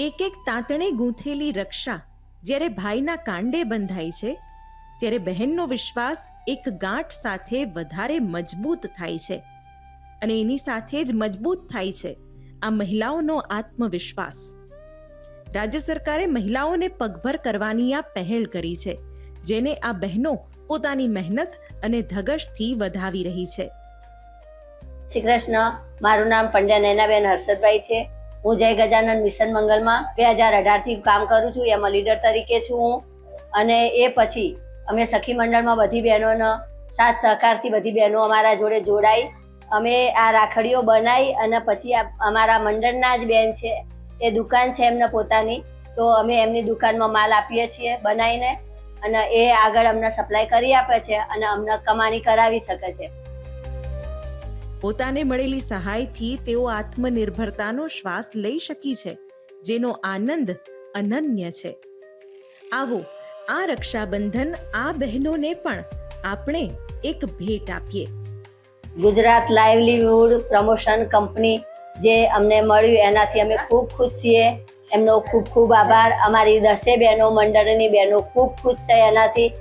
એક એક તાંતણે ગૂંથેલી રક્ષા જ્યારે ભાઈના કાંડે બંધાય છે, ત્યારે બહેનનો વિશ્વાસ એક ગાંઠ સાથે વધારે મજબૂત થાય છે અને એની સાથે જ મજબૂત થાય છે આ મહિલાઓનો આત્મવિશ્વાસ. રાજ્ય સરકારે મહિલાઓને પગભર કરવાની આ પહેલ કરી છે, જેને આ બહેનો પોતાની મહેનત અને ધગશથી વધાવી રહી છે. શ્રી કૃષ્ણ, મારું નામ પંડ્યા નૈનાબેન હર્ષદભાઈ છે. હું જય ગજાનંદ મિશન મંગલમાં બે હજાર અઢારથી કામ કરું છું. એમાં લીડર તરીકે છું હું. અને એ પછી અમે સખી મંડળમાં બધી બહેનોનો સાથ સહકારથી બધી બહેનો અમારા જોડે જોડાઈ. અમે આ રાખડીઓ બનાવી અને પછી અમારા મંડળના જ બેન છે. એ દુકાન છે એમને પોતાની. તો અમે એમની દુકાનમાં માલ આપીએ છીએ બનાવીને અને એ આગળ અમને સપ્લાય કરી આપે છે અને અમને કમાણી કરાવી શકે છે. પોતાને મળેલી સહાયથી તેઓ આત્મનિર્ભરતાનો શ્વાસ લઈ શકી છે, જેનો આનંદ અનન્ય છે. આવો, આ રક્ષાબંધન આ બહેનોને પણ આપણે એક ભેટ આપીએ. ગુજરાત લાઇવલીહુડ પ્રમોશન કંપની જે અમને મળ્યું, એનાથી અમે ખૂબ ખુશ છીએ. એમનો ખૂબ ખૂબ આભાર. અમારી દસે બહેનો, મંડળની બહેનો ખૂબ ખુશ છે એનાથી.